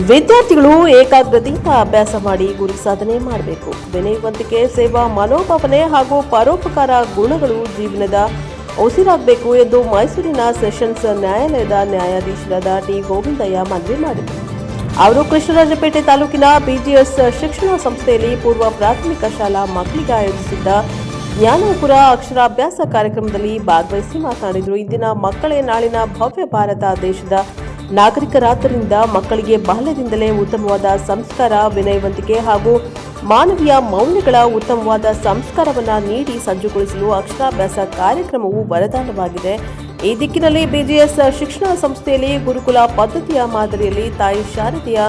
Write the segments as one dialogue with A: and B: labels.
A: ವಿದ್ಯಾರ್ಥಿಗಳು ಏಕಾಗ್ರತೆಯಿಂದ ಅಭ್ಯಾಸ ಮಾಡಿ ಗುರಿ ಸಾಧನೆ ಮಾಡಬೇಕು. ವಿನಯವಂತಿಕೆ ಸೇವಾ, ಮನೋಭಾವನೆ ಹಾಗೂ ಪರೋಪಕಾರ ಗುಣಗಳು ಜೀವನದ ಉಸಿರಾಗಬೇಕು ಎಂದು ಮೈಸೂರಿನ ಸೆಷನ್ಸ್ ನ್ಯಾಯಾಲಯದ ನ್ಯಾಯಾಧೀಶರಾದ ಟಿ. ಗೋವಿಂದಯ್ಯ ಮನವಿ ಮಾಡಿದರು. ಅವರು ಕೃಷ್ಣರಾಜಪೇಟೆ ತಾಲೂಕಿನ ಬಿಜಿಎಸ್ ಶಿಕ್ಷಣ ಸಂಸ್ಥೆಯಲ್ಲಿ ಪೂರ್ವ ಪ್ರಾಥಮಿಕ ಶಾಲಾ ಮಕ್ಕಳಿಗೆ ಆಯೋಜಿಸಿದ್ದ ಜ್ಞಾನಪುರ ಅಕ್ಷರಾಭ್ಯಾಸ ಕಾರ್ಯಕ್ರಮದಲ್ಲಿ ಭಾಗವಹಿಸಿ ಮಾತನಾಡಿದರು. ಇಂದಿನ ಮಕ್ಕಳೇ ನಾಳಿನ ಭವ್ಯ ಭಾರತ ದೇಶದ ನಾಗರಿಕರಾದ್ದರಿಂದ ಮಕ್ಕಳಿಗೆ ಬಾಲ್ಯದಿಂದಲೇ ಉತ್ತಮವಾದ ಸಂಸ್ಕಾರ, ವಿನಯವಂತಿಕೆ ಹಾಗೂ ಮಾನವೀಯ ಮೌಲ್ಯಗಳ ಉತ್ತಮವಾದ ಸಂಸ್ಕಾರವನ್ನು ನೀಡಿ ಸಜ್ಜುಗೊಳಿಸಲು ಅಕ್ಷರಾಭ್ಯಾಸ ಕಾರ್ಯಕ್ರಮವು ವರದಾನವಾಗಿದೆ. ಈ ದಿಕ್ಕಿನಲ್ಲಿ ಬಿಜಿಎಸ್ ಶಿಕ್ಷಣ ಸಂಸ್ಥೆಯಲ್ಲಿ ಗುರುಕುಲ ಪದ್ಧತಿಯ ಮಾದರಿಯಲ್ಲಿ ತಾಯಿ ಶಾರದೆಯ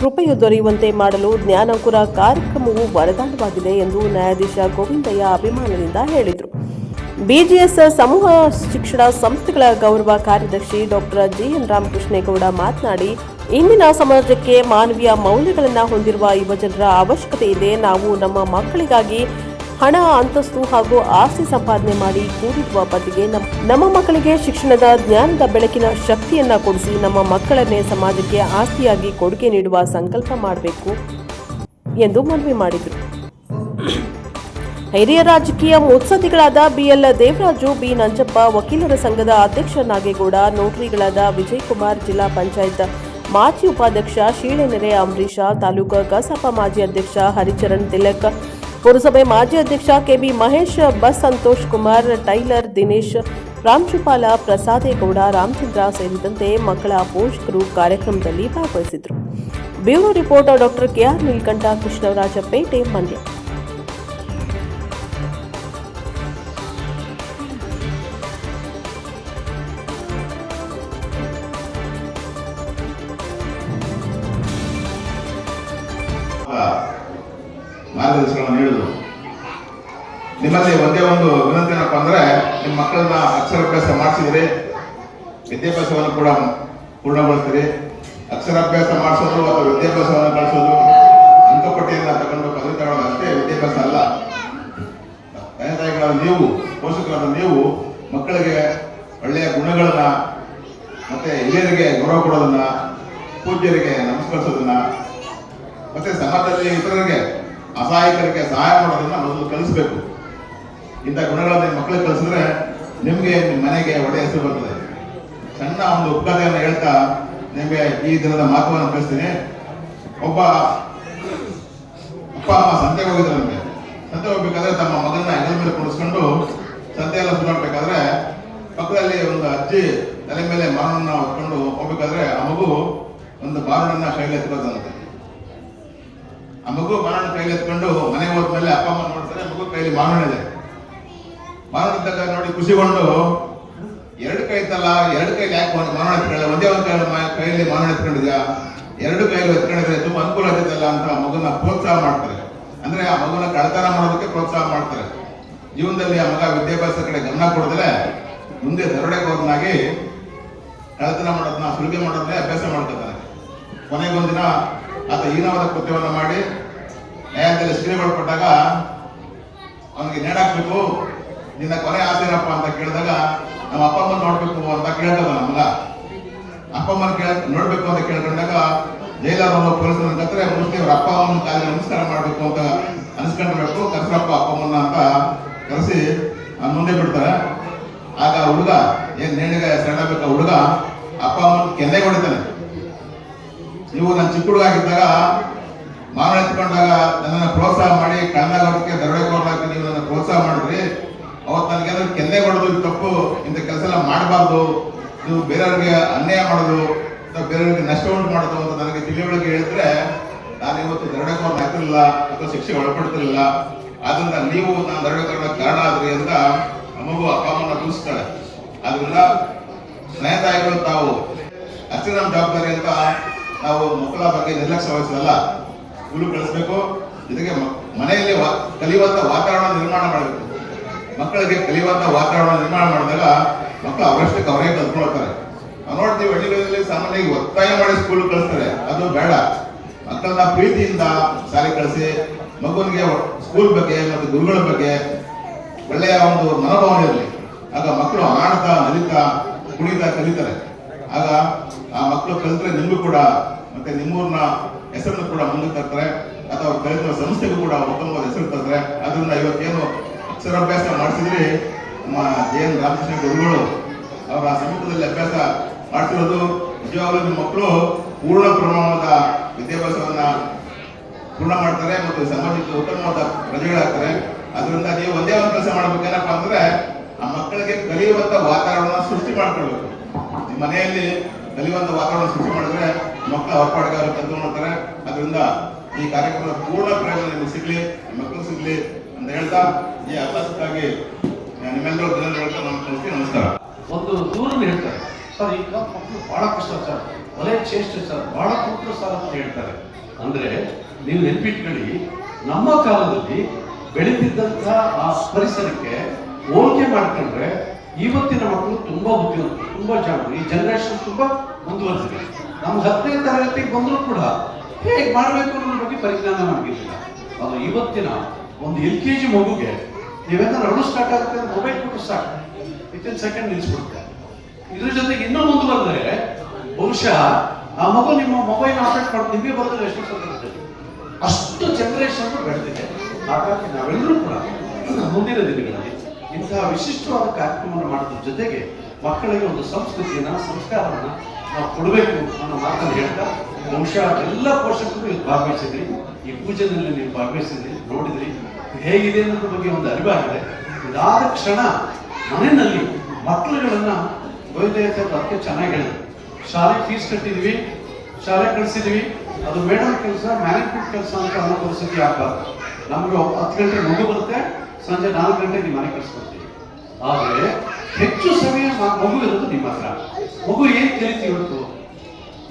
A: ಕೃಪೆಯು ದೊರೆಯುವಂತೆ ಮಾಡಲು ಜ್ಞಾನಂಕುರ ಕಾರ್ಯಕ್ರಮವು ವರದಾನವಾಗಿದೆ ಎಂದು ನ್ಯಾಯಾಧೀಶ ಗೋವಿಂದಯ್ಯ ಅಭಿಮಾನದಿಂದ ಹೇಳಿದರು. ಬಿಜಿಎಸ್ ಸಮೂಹ ಶಿಕ್ಷಣ ಸಂಸ್ಥೆಗಳ ಗೌರವ ಕಾರ್ಯದರ್ಶಿ ಡಾಕ್ಟರ್ ಜಿ ಎನ್ ರಾಮಕೃಷ್ಣೇಗೌಡ ಮಾತನಾಡಿ, ಇಂದಿನ ಸಮಾಜಕ್ಕೆ ಮಾನವೀಯ ಮೌಲ್ಯಗಳನ್ನು ಹೊಂದಿರುವ ಯುವಜನರ ಅವಶ್ಯಕತೆ ಇದೆ. ನಾವು ನಮ್ಮ ಮಕ್ಕಳಿಗಾಗಿ ಹಣ, ಅಂತಸ್ತು ಹಾಗೂ ಆಸ್ತಿ ಸಂಪಾದನೆ ಮಾಡಿ ಕೂಡಿರುವ ಬದಿಗೆ ನಮ್- ನಮ್ಮ ಮಕ್ಕಳಿಗೆ ಶಿಕ್ಷಣದ ಜ್ಞಾನದ ಬೆಳಕಿನ ಶಕ್ತಿಯನ್ನ ಕೊಡಿಸಿ ನಮ್ಮ ಮಕ್ಕಳನ್ನೇ ಸಮಾಜಕ್ಕೆ ಆಸ್ತಿಯಾಗಿ ಕೊಡುಗೆ ನೀಡುವ ಸಂಕಲ್ಪ ಮಾಡಬೇಕು ಎಂದು ಮನವಿ ಮಾಡಿದರು. ಹಿರಿಯ ರಾಜಕೀಯ ಮುತ್ಸದ್ದಿಗಳಾದ ಬಿಎಲ್ ದೇವರಾಜು, ಬಿ ನಂಜಪ್ಪ, ವಕೀಲರ ಸಂಘದ ಅಧ್ಯಕ್ಷ ನಾಗೇಗೌಡ ನೋಟರಿಗಳಾದ ವಿಜಯಕುಮಾರ್, ಜಿಲ್ಲಾ ಪಂಚಾಯತ್ ಮಾಜಿ ಉಪಾಧ್ಯಕ್ಷ ಶೀಳೆನೆರೆ ಅಂಬರೀಷ, ತಾಲೂಕು ಕಸಾಪ ಮಾಜಿ ಅಧ್ಯಕ್ಷ ಹರಿಚರಣ್ ತಿಲಕ್, ಪುರಸಭೆ ಮಾಜಿ ಅಧ್ಯಕ್ಷ KB Mahesh, bus Santosh Kumar, tailor Dinesh ಪ್ರಾಂಶುಪಾಲ ಪ್ರಸಾದೇಗೌಡ, ರಾಮಚಂದ್ರ ಸೇರಿದಂತೆ ಮಕ್ಕಳ ಪೋಷಕರು ಕಾರ್ಯಕ್ರಮದಲ್ಲಿ ಭಾಗವಹಿಸಿದರು bureau reporter doctor KR Neelakantha, Krishnarajapete Mandya.
B: ಮಾರ್ಗದರ್ಶನವನ್ನು ನೀಡಿದ್ರು ನಿಮ್ಮಲ್ಲಿ ಒಂದೇ ಒಂದು ವಿನಂತಿ ಏನಪ್ಪ ಅಂದ್ರೆ ನಿಮ್ಮ ಮಕ್ಕಳನ್ನ ಅಕ್ಷರಾಭ್ಯಾಸ ಮಾಡಿಸಿದ್ರಿ. ವಿದ್ಯಾಭ್ಯಾಸವನ್ನು ಕೂಡ ಪೂರ್ಣಗೊಳಿಸ್ತೀರಿ ಅಕ್ಷರಾಭ್ಯಾಸ ಮಾಡಿಸೋದು ಅಥವಾ ವಿದ್ಯಾಭ್ಯಾಸವನ್ನು ಕಳಿಸೋದು ಅಂಕಪಟ್ಟಿಯಿಂದ ತಗೊಂಡು ಪದವಿ ತಗೊಳ್ಳೋದು ಅಷ್ಟೇ ವಿದ್ಯಾಭ್ಯಾಸ ಅಲ್ಲ. ತಂದೆ ತಾಯಿಗಳಾದ ನೀವು, ಪೋಷಕರಾದ ನೀವು ಮಕ್ಕಳಿಗೆ ಒಳ್ಳೆಯ ಗುಣಗಳನ್ನ ಮತ್ತೆ ಹಿರಿಯರಿಗೆ ಗೌರವ ಕೊಡೋದನ್ನ, ಪೂಜ್ಯರಿಗೆ ನಮಸ್ಕರಿಸೋದನ್ನ, ಮತ್ತೆ ಸಮಾಜದಲ್ಲಿ ಇತರರಿಗೆ ಅಸಹಾಯಕರಿಗೆ ಸಹಾಯ ಮಾಡೋದನ್ನ ಮೊದಲು ಕಲಿಸ್ಬೇಕು. ಇಂಥ ಗುಣಗಳನ್ನ ಮಕ್ಕಳಿಗೆ ಕಲಿಸಿದ್ರೆ ನಿಮ್ಗೆ ನಿಮ್ಮ ಮನೆಗೆ ಒಳ್ಳೆಯ ಹೆಸರು ಬರ್ತದೆ. ಸಣ್ಣ ಒಂದು ಉಪಕಥೆಯನ್ನು ಹೇಳ್ತಾ ನಿಮಗೆ ಈ ದಿನದ ಮಹತ್ವವನ್ನು ಕಳಿಸ್ತೀನಿ ಒಬ್ಬ ಅಪ್ಪ ಅಮ್ಮ ಸಂತೆಗೆ ನಮಗೆ. ಸಂತೆ ಹೋಗ್ಬೇಕಾದ್ರೆ ತಮ್ಮ ಮಗನ ಹೆಗಲ ಮೇಲೆ ಕುಣಿಸ್ಕೊಂಡು ಸಂತೆಯೆಲ್ಲ ಎಲ್ಲ ಸುಧಾಡ್ಬೇಕಾದ್ರೆ ಪಕ್ಕದಲ್ಲಿ ಒಂದು ಅಜ್ಜಿ ತಲೆ ಮೇಲೆ ಮಾರಣನ್ನ ಹೊತ್ಕೊಂಡು ಹೋಗ್ಬೇಕಾದ್ರೆ ಆ ಮಗು ಒಂದು ಮಾರಣನ್ನ ಕೈಲಿ ಎತ್ಕೋದಂತೆ ಆ ಮಗು ಮಾರಣ ಕೈಲಿ ಎತ್ಕೊಂಡು ಮನೆ ಹೋದ್ಮೇಲೆ ಅಪ್ಪ ಅಮ್ಮ ನೋಡ್ತಾರೆ, ಮಗು ಕೈಲಿ ಮಾರಣ ಇದೆ. ಮಾರಣ ನೋಡಿ ಖುಷಿಗೊಂಡು ಎರಡು ಕೈ ಇತ್ತಲ್ಲ ಎರಡು ಕೈಲಿ ಯಾಕೆ ಮಾರಣ ಎತ್ಕೊಳ್ಳ ಒಂದೇ ಒಂದು ಕೈ ಕೈಯಲ್ಲಿ ಮಾರಣ ಎತ್ಕೊಂಡಿದ್ಯಾ? ಎರಡು ಕೈಲಿ ಎತ್ಕೊಂಡಿದ್ರೆ ತುಂಬಾ ಅನುಕೂಲ ಆಗುತ್ತಲ್ಲ ಅಂತ ಆ ಮಗುನ ಪ್ರೋತ್ಸಾಹ ಮಾಡ್ತಾರೆ. ಅಂದ್ರೆ ಆ ಮಗುನ ಕಳ್ತನ ಮಾಡೋದಕ್ಕೆ ಪ್ರೋತ್ಸಾಹ ಮಾಡ್ತಾರೆ. ಜೀವನದಲ್ಲಿ ಆ ಮಗ ವಿದ್ಯಾಭ್ಯಾಸ ಕಡೆ ಗಮನ ಕೊಡದಲೆ ಮುಂದೆ ದರೋಡೆಕೋರನಾಗಿ ಕಳತನ ಮಾಡೋದನ್ನ ಸುಲಿಗೆ ಮಾಡೋದನ್ನೇ ಅಭ್ಯಾಸ ಮಾಡ್ಕೊತಾನೆ. ಕೊನೆಗೊಂದಿನ ಆತ ಹೀನವಾದ ಕೃತ್ಯವನ್ನು ಮಾಡಿ ನ್ಯಾಯಾಲಯದಲ್ಲಿ ಶಿಕ್ಷೆಗೊಳಪಟ್ಟಾಗ ಅವನಿಗೆ ನೇಡಾಕ್ಬೇಕು ನಿನ್ನ ಕೊನೆ ಆಸೆ ಅಂತ ಕೇಳಿದಾಗ ನಮ್ಮ ಅಪ್ಪ ಅಮ್ಮನ ನೋಡ್ಬೇಕು ಅಂತ ಕೇಳ್ತದ ನಮ್ಮಲ್ಲ. ಅಪ್ಪ ಅಮ್ಮನ ಕೇಳ ನೋಡ್ಬೇಕು ಅಂತ ಕೇಳ್ಕೊಂಡಾಗ ಜೈಲರನ್ನು ಪೊಲೀಸರು ಕತ್ತರೆ ಮೋಸ್ಟ್ಲಿ ಅವ್ರ ಅಪ್ಪ ಅಮ್ಮನ ಕಾಲಿಗೆ ನಮಸ್ಕಾರ ಮಾಡ್ಬೇಕು ಅಂತ ಅನ್ಸ್ಕೊಂಡಿರ್ಬೇಕು ಕರ್ಸಪ್ಪ ಅಪ್ಪ ಅಮ್ಮನ ಅಂತ ಕರೆಸಿ ಮುಂದೆ ಬಿಡ್ತಾರೆ. ಆಗ ಹುಡುಗ ಏನ್ ನೇಣಿಗೆ ಸೆಳೆಬೇಕು ಹುಡುಗ? ಅಪ್ಪ ಅಮ್ಮನ ಕೆನ್ನೆ ಹೊಡಿತಾನೆ. ನೀವು ನನ್ನ ಚಿಕ್ಕ ಹುಡುಗ ಆಗಿದ್ದಾಗ ಮಾವನ ಎತ್ಕೊಂಡಾಗ ನನ್ನನ್ನು ಪ್ರೋತ್ಸಾಹ ಮಾಡಿ ಕಣ್ಣಾಗೋದಕ್ಕೆ ದರೋಡೆಕೋರನಾಗಿ ನೀವು ನನ್ನ ಪ್ರೋತ್ಸಾಹ ಮಾಡಿದ್ರಿ. ಅವತ್ತು ನನಗೆ ಅಂದ್ರೆ ಕೆನ್ನೆ ಕೊಡೋದು ತಪ್ಪು, ಇಂಥ ಕೆಲಸ ಎಲ್ಲ ಮಾಡಬಾರ್ದು, ನೀವು ಬೇರೆಯವ್ರಿಗೆ ಅನ್ಯಾಯ ಮಾಡೋದು, ಅಥವಾ ಬೇರೆಯವ್ರಿಗೆ ನಷ್ಟ ಉಂಟು ಮಾಡೋದು ಅಂತ ನನಗೆ ತಿಳಿವಳಿಕೆ ಹೇಳಿದ್ರೆ, ನಾನು ಇವತ್ತು ದರೋಡೆಕೋರನ ಹಾಕಿರಲಿಲ್ಲ ಅಥವಾ ಶಿಕ್ಷೆ ಒಳಪಡ್ತಿರಲಿಲ್ಲ. ಆದ್ರಿಂದ ನೀವು ನಾನು ದರೋಡೆಕೋರನ ಕಾರಣ ಆದ್ರಿ ಅಂತ ನಮಗೂ ಮಗು ಅಪ್ಪ, ಅಮ್ಮನ ತಿಳಿಸ್ತಾಳೆ. ಆದ್ರಿಂದ ಸ್ನೇಹಿತ ತಾಯಿಗಳು ತಾವು ನಮ್ಮ ಜವಾಬ್ದಾರಿ ಅಂತ ನಾವು ಮಕ್ಕಳ ಬಗ್ಗೆ ನಿರ್ಲಕ್ಷ್ಯ ವಹಿಸಲ್ಲ ಸ್ಕೂಲು ಕಳಿಸ್ಬೇಕು ಜೊತೆಗೆ ಮನೆಯಲ್ಲಿ ಕಲಿಯುವಂತ ವಾತಾವರಣ ನಿರ್ಮಾಣ ಮಾಡಬೇಕು. ಮಕ್ಕಳಿಗೆ ಕಲಿಯುವಂತ ವಾತಾವರಣ ನಿರ್ಮಾಣ ಮಾಡಿದಾಗ ಮಕ್ಕಳು ಅವರಷ್ಟಕ್ಕೆ ಅವರೇ ಕಲ್ತ್ಕೊಳ್ತಾರೆ. ನಾವು ನೋಡ್ತೀವಿ ಹಳ್ಳಿಗಳಲ್ಲಿ ಸಾಮಾನ್ಯವಾಗಿ ಒತ್ತಾಯ ಮಾಡಿ ಸ್ಕೂಲ್ ಕಳಿಸ್ತಾರೆ, ಅದು ಬೇಡ. ಮಕ್ಕಳನ್ನ ಪ್ರೀತಿಯಿಂದ ಶಾಲೆ ಕಳಿಸಿ, ಮಗುವಿಗೆ ಸ್ಕೂಲ್ ಬಗ್ಗೆ ಮತ್ತು ಗುರುಗಳ ಬಗ್ಗೆ ಒಳ್ಳೆಯ ಒಂದು ಮನೋಭಾವನೆ ಇರಲಿ. ಆಗ ಮಕ್ಕಳು ಆಡ್ತಾ ನಲಿತಾ ಕುಣಿತಾ ಕಲಿತಾರೆ. ಆಗ ಆ ಮಕ್ಕಳು ಕಲಿತ್ರೆ ನಿಮಗೂ ಕೂಡ, ಮತ್ತೆ ನಿಮ್ಮೂರಿನ ಹೆಸರನ್ನು ಕೂಡ ಮುಂದೆ ತರ್ತಾರೆ, ಅಥವಾ ಕಲಿತರ ಕಲಿತ ಸಂಸ್ಥೆಗೂ ಕೂಡ ಉತ್ತಮವಾದ ಹೆಸರು ತರ್ತಾರೆ. ಅದರಿಂದ ಇವತ್ತೇನು ಅಕ್ಷರಾಭ್ಯಾಸ ಮಾಡಿಸಿದ್ರಿ, ನಮ್ಮ ಜೆ ಎನ್ ರಾಮಕೃಷ್ಣ ಗುರುಗಳು ಅವರ ಸಮೀಪದಲ್ಲಿ ಅಭ್ಯಾಸ ಮಾಡ್ತಿರೋದು, ನಿಜವಾಗ್ಲೂ ನಿಮ್ಮ ಮಕ್ಕಳು ಪೂರ್ಣ ಪ್ರಮಾಣದ ವಿದ್ಯಾಭ್ಯಾಸವನ್ನ ಪೂರ್ಣ ಮಾಡ್ತಾರೆ ಮತ್ತು ಸಮಾಜಕ್ಕೆ ಉತ್ತಮವಾದ ಪ್ರಜೆಗಳಾಗ್ತಾರೆ. ಅದರಿಂದ ನೀವು ಒಂದೇ ಒಂದು ಕೆಲಸ ಮಾಡ್ಬೇಕೇನಪ್ಪ ಅಂದ್ರೆ, ಆ ಮಕ್ಕಳಿಗೆ ಕಲಿಯುವಂತ ವಾತಾವರಣ ಸೃಷ್ಟಿ ಮಾಡ್ಕೊಳ್ಬೇಕು. ಮನೆಯಲ್ಲಿ ಕಲಿಯುವಂತ ವಾತಾವರಣ ಸೃಷ್ಟಿ ಮಾಡಿದ್ರೆ ಮಕ್ಕಳು ಅವ್ರ ಪಾಡಿಗೆ ಅವರು ಕಲ್ತು ಮಾಡ್ತಾರೆ ಅದರಿಂದ ಈ ಕಾರ್ಯಕ್ರಮದ ಪೂರ್ಣ ಪ್ರಯೋಜನ ನಿಮಗೆ ಸಿಗ್ಲಿ ನಿಮ್ಮ ಮಕ್ಕಳು ಸಿಗ್ಲಿ ಅಂತ ಹೇಳ್ತಾ ಈ ಅಭ್ಯಾಸಕ್ಕಾಗಿ ನಿಮ್ಮೆಲ್ಲರೂ ನಾನು ಕಳಿಸ್ತೀನಿ. ನಮಸ್ಕಾರ.
C: ಒಂದು ದೂರನ್ನು ಹೇಳ್ತಾರೆ. ಸರ್ ಈಗ ಮಕ್ಕಳು ಬಹಳ ಕಷ್ಟ ಸರ್. ಒಲೆ ಚೇಷ್ಟೆ ಸರ್. ಬಹಳ ಕೊಟ್ಟರು ಸರ್ ಅಂತ ಹೇಳ್ತಾರೆ. ಅಂದ್ರೆ ನೀವು ನೆನ್ಪಿಟ್ಕೊಳ್ಳಿ, ನಮ್ಮ ಕಾಲದಲ್ಲಿ ಬೆಳೆದಿದ್ದಂತಹ ಆ ಪರಿಸರಕ್ಕೆ ಹೋಲಿಕೆ ಮಾಡ್ಕೊಂಡ್ರೆ ಇವತ್ತಿನ ಮಕ್ಕಳು ತುಂಬಾ ಬುದ್ಧಿವಂತರು ತುಂಬಾ ಜಾಗ ಈ ಜನರೇಷನ್ ತುಂಬಾ ಮುಂದುವರೆದಿದೆ. ನಮ್ಗೆ ಹತ್ತನೇ ತರಗತಿಗೆ ಬಂದರೂ ಕೂಡ ಹೇಗೆ ಮಾಡಬೇಕು ಅನ್ನೋದ್ರ ಬಗ್ಗೆ ಪರಿಜ್ಞಾನ ನಮಗಿರಲಿಲ್ಲ ಅದು ಇವತ್ತಿನ ಒಂದು ಎಲ್ ಕೆ ಜಿ ಮಗುಗೆ ನೀವೆಲ್ಲ ನಡು ಸ್ಟಾರ್ಟ್ ಆಗುತ್ತೆ ಮೊಬೈಲ್ ಕೊಟ್ಟು ಸಾಕು. ವಿತಿನ್ ಸೆಕೆಂಡ್ ನಿಲ್ಸ್ಬಿಡುತ್ತೆ. ಇದ್ರ ಜೊತೆಗೆ ಇನ್ನೂ ಮುಂದುವರೆದ್ರೆ ಬಹುಶಃ ಆ ಮಗು ನಿಮ್ಮ ಮೊಬೈಲ್ ಆಪರೇಟ್ ಮಾಡಿ, ನಿಮಗೆ ಬರೋದ್ರೆ ಎಷ್ಟು ಸಂದರ್ಭದಲ್ಲಿ ಅಷ್ಟು ಜನರೇಷನ್ ಬೆಳೆದಿದೆ. ಹಾಗಾಗಿ ನಾವೆಲ್ಲರೂ ಕೂಡ ಮುಂದಿನ ದಿನಗಳಲ್ಲಿ ಇಂತಹ ವಿಶಿಷ್ಟವಾದ ಕಾರ್ಯಕ್ರಮವನ್ನು ಮಾಡೋದ್ರ ಜೊತೆಗೆ ಮಕ್ಕಳಿಗೆ ಒಂದು ಸಂಸ್ಕೃತಿಯನ್ನ, ಸಂಸ್ಕಾರವನ್ನು ನಾವು ಕೊಡಬೇಕು ಅನ್ನೋ ಮಾತನ್ನು ಹೇಳ್ತಾ, ಬಹುಶಃ ಎಲ್ಲ ಪೋಷಕರು ಇಲ್ಲಿ ಭಾಗವಹಿಸಿದ್ರಿ. ಈ ಪೂಜೆನಲ್ಲಿ ನೀವು ಭಾಗವಹಿಸಿದ್ರಿ, ನೋಡಿದ್ರಿ. ಹೇಗಿದೆ ಅನ್ನೋದ್ರ ಬಗ್ಗೆ ಒಂದು ಅರಿವಾಗಿದೆ. ಇದಾದ ಕ್ಷಣ ಮನೆಯಲ್ಲಿ ಮಕ್ಕಳುಗಳನ್ನ ವೈದ್ಯತೆ ಅದಕ್ಕೆ ಚೆನ್ನಾಗಿ ಹೇಳಿದ್ರು. ಶಾಲೆ ಫೀಸ್ ಕಟ್ಟಿದ್ವಿ, ಶಾಲೆ ಕಳಿಸಿದ್ವಿ. ಅದು ಮೇಡಮ್ ಕೆಲಸ ಮ್ಯಾನೇಜ್ಮೆಂಟ್ ಕೆಲಸ ಅಂತ ಅನ್ನೋ ಪರಿಸ್ಥಿತಿ ಆಗ್ಬಾರ್ದು. ನಮಗೆ ಹತ್ತು ಗಂಟೆ ಬರುತ್ತೆ. ಸಂಜೆ ನಾಲ್ಕು ಗಂಟೆಗೆ ಮನೆ ಕಳಿಸ್ಕೊಡ್ತೀವಿ. ಆದರೆ ಹೆಚ್ಚು ಸಮಯ ಮಗು ಇರೋದು ನಿಮ್ಮ ಹತ್ರ. ಮಗು ಏನ್ ಕಲಿತು ಇವತ್ತು?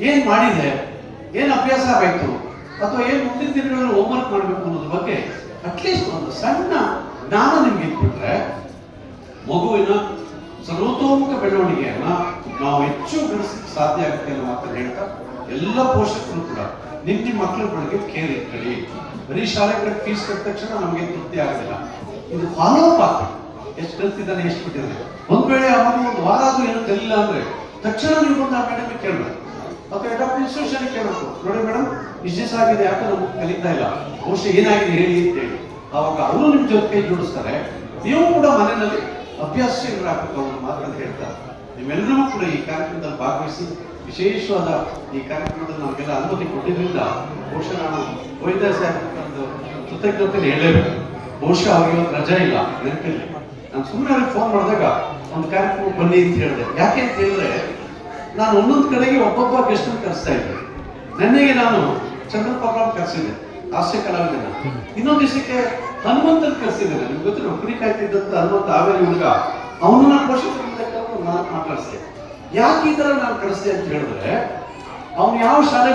C: ಏನ್ ಮಾಡಿದೆ? ಏನ್ ಅಭ್ಯಾಸ ಆಯ್ತು? ಅಥವಾ ಏನ್ ಮುಂದಿನ ದಿನಗಳಲ್ಲಿ ಹೋಮ್ವರ್ಕ್ ಮಾಡಬೇಕು ಅನ್ನೋದ್ರ ಬಗ್ಗೆ ಅಟ್ಲೀಸ್ಟ್ ಒಂದು ಸಣ್ಣ ಜ್ಞಾನ ನಿಮ್ಗೆ ಇಟ್ಬಿಟ್ರೆ ಮಗುವಿನ ಸರ್ವತೋಮುಖ ಬೆಳವಣಿಗೆಯನ್ನ ನಾವು ಹೆಚ್ಚು ಬೆಳೆಸಲಿಕ್ಕೆ ಸಾಧ್ಯ ಆಗುತ್ತೆ ಅನ್ನೋ ಮಾತನ್ನು ಹೇಳ್ತಾ ಎಲ್ಲ ಪೋಷಕರು ಕೂಡ ನಿಮ್ಮ ನಿಮ್ಮ ಮಕ್ಕಳ ಬಗ್ಗೆ ಕೇರ್ ಇಟ್ಕೊಳ್ಳಿ ಬರೀ ಶಾಲೆ ಫೀಸ್ ಕಟ್ಟ ತಕ್ಷಣ ನಮಗೆ ತೃಪ್ತಿ ಆಗೋದಿಲ್ಲ. ಇದು ಫಾಲೋ ಅಪ್ ಆಗ್ತದೆ ಎಷ್ಟು ಕಲ್ತಿದ್ದಾನೆ, ಎಷ್ಟು ಬಿಟ್ಟಿದ್ದಾನೆ. ಒಂದ್ ವೇಳೆ ಅವನು ಒಂದು ವಾರ ಆದ್ರೂ ಏನು ಕಲಿಲ್ಲ ಅಂದ್ರೆ ತಕ್ಷಣ ನೀವು ಬಂದು ಆ ಮೇಡಮ್ ಕೇಳಬೇಕು ಮತ್ತೆ ಹೆಡ್ ಆಫ್ ಇನ್ಸ್ಟಿಟ್ಯೂಷನ್ ಕೇಳಬೇಕು. ನೋಡಿ ಮೇಡಮ್ ದಿವಸ ಆಗಿದೆ, ಯಾಕೆ ನಾವು ಕಲಿತಾ ಇಲ್ಲ. ಬಹುಶಃ ಏನಾಗಿದೆ ಹೇಳಿ ಅಂತ ಹೇಳಿ. ಅವಾಗ ಅವರು ನಿಮ್ ಜೊತೆ ಜೋಡಿಸ್ತಾರೆ. ನೀವು ಕೂಡ ಮನೆಯಲ್ಲಿ ಅಭ್ಯಾಸಗಳಾಗಬೇಕು ಅನ್ನೋ ಮಾತನ್ನು ಹೇಳ್ತಾರೆ ನಿಮ್ಮೆಲ್ಲರಿಗೂ ಕೂಡ ಈ ಕಾರ್ಯಕ್ರಮದಲ್ಲಿ ಭಾಗವಹಿಸಿ ವಿಶೇಷವಾದ ಈ ಕಾರ್ಯಕ್ರಮದಲ್ಲಿ ನಮಗೆಲ್ಲ ಅನುಮತಿ ಕೊಟ್ಟಿದ್ದರಿಂದ ಬಹುಶಃ ನಾನು ವೈದ್ಯ ಸಾಹೇಬ್ ಕೃತಜ್ಞತೆ ಹೇಳಲೇಬೇಕು. ಬಹುಶಃ ಅವ್ರಿಗೆ ರಜಾ ಇಲ್ಲ, ನೆನಪಿಲ್ಲ. ನಾನು ಸುಮ್ಮನೆ ಫೋನ್ ಮಾಡಿದಾಗ ಒಂದು ಕಾರ್ಯಕ್ರಮ ಬನ್ನಿ ಅಂತ ಹೇಳಿದೆ. ಯಾಕೆ ಅಂತ ಹೇಳಿದ್ರೆ, ನಾನು ಒಂದೊಂದು ಕಡೆಗೆ ಒಬ್ಬೊಬ್ಬ ಗೆಸ್ಟ್ ಕರೆಸ್ತಾ ಇದ್ದೆ. ನೆನ್ನೆಗೆ ನಾನು ಚಂದ್ರಪ್ಪ ಕರೆಸಿದ್ದೆ. ಹಾಸ್ಯ ಕಲಾವಿದನ ಇನ್ನೊಂದು ದಿವಸಕ್ಕೆ ಹನುಮಂತನ್ ಕರೆಸಿದ್ದೇನೆ ನಿಮ್ಗೆ ಗೊತ್ತಿಲ್ಲ ಕುರಿ ಕಾಯ್ತಿದ್ದಂತ ಹನುಮಂತ ಆವೇರಿ ಹುಡುಗ, ಅವನು ನಾನು ಕರೆದು ನಾನು ಮಾತಾಡಿಸಿದೆ. ಯಾಕೆ ಈ ತರ ನಾನು ಕಳಿಸಿದೆ ಅಂತ ಹೇಳಿದ್ರೆ, ಅವನು ಯಾವ ಶಾಲೆ